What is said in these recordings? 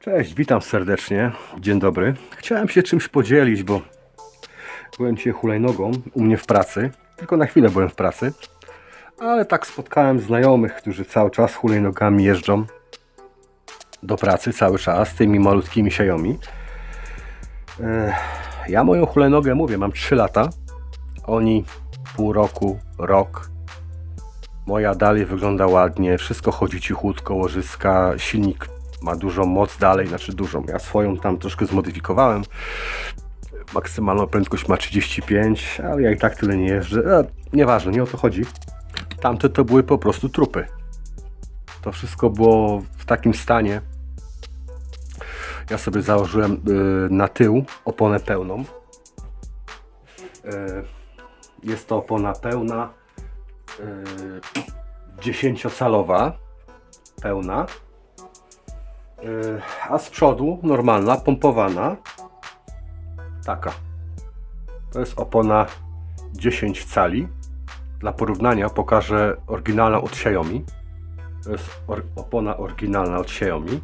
Cześć, witam serdecznie. Dzień dobry. Chciałem się czymś podzielić, bo byłem dzisiaj hulajnogą u mnie w pracy. Tylko na chwilę byłem w pracy. Ale tak spotkałem znajomych, którzy cały czas hulajnogami jeżdżą do pracy cały czas, tymi malutkimi siajomi. Ja moją hulajnogę mówię, mam 3 lata. Oni pół roku, rok. Moja dalej wygląda ładnie, wszystko chodzi cichutko, łożyska, silnik ma dużą moc dalej, znaczy dużą. Ja swoją tam troszkę zmodyfikowałem. Maksymalną prędkość ma 35, ale ja i tak tyle nie jeżdżę. E, nieważne, nie o to chodzi. Tamte to były po prostu trupy. To wszystko było w takim stanie. Ja sobie założyłem y, na tył oponę pełną. Y, jest to opona pełna, y, 10-calowa, pełna. A z przodu normalna, pompowana. Taka. To jest opona 10 cali. Dla porównania pokażę oryginalną od Xiaomi. To jest or opona oryginalna od Xiaomi. Yy,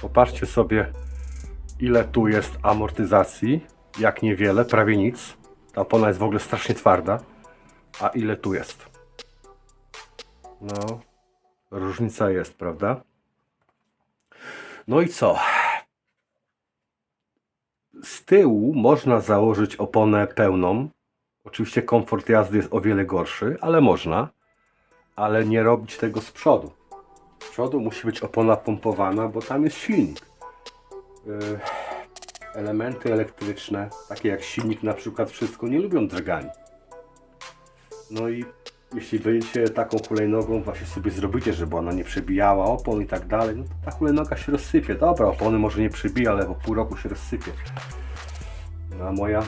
popatrzcie sobie, ile tu jest amortyzacji. Jak niewiele, prawie nic. Ta opona jest w ogóle strasznie twarda. A ile tu jest? No, różnica jest, prawda? No i co? Z tyłu można założyć oponę pełną. Oczywiście komfort jazdy jest o wiele gorszy, ale można. Ale nie robić tego z przodu. Z przodu musi być opona pompowana, bo tam jest silnik. Yy, elementy elektryczne, takie jak silnik na przykład, wszystko nie lubią drgani. No i jeśli będziecie taką hulajnogą właśnie sobie zrobicie, żeby ona nie przebijała opon i tak dalej, no to ta hulajnoga się rozsypie. Dobra, opony może nie przebija, ale po pół roku się rozsypie. A moja,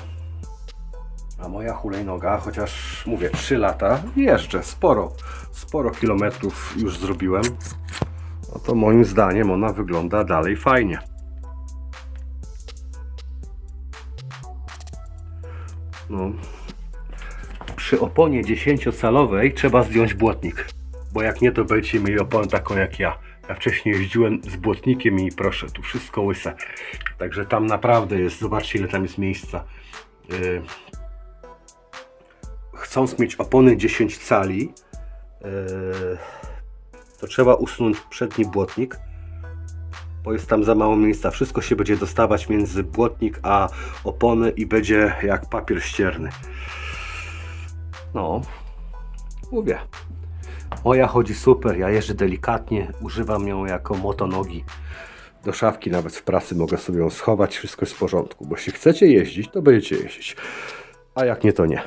a moja hulajnoga, chociaż mówię 3 lata, jeżdżę sporo, sporo kilometrów już zrobiłem. No to moim zdaniem ona wygląda dalej fajnie. No, przy oponie 10-calowej trzeba zdjąć błotnik. Bo jak nie, to będziecie mieli oponę taką jak ja. Ja wcześniej jeździłem z błotnikiem i proszę, tu wszystko łyse. Także tam naprawdę jest, zobaczcie ile tam jest miejsca. Yy, chcąc mieć opony 10 cali, yy, to trzeba usunąć przedni błotnik, bo jest tam za mało miejsca. Wszystko się będzie dostawać między błotnik a opony i będzie jak papier ścierny. No, mówię. Moja chodzi super, ja jeżdżę delikatnie, używam ją jako motonogi. Do szafki nawet w pracy mogę sobie ją schować, wszystko jest w porządku. Bo jeśli chcecie jeździć, to będziecie jeździć. A jak nie, to nie.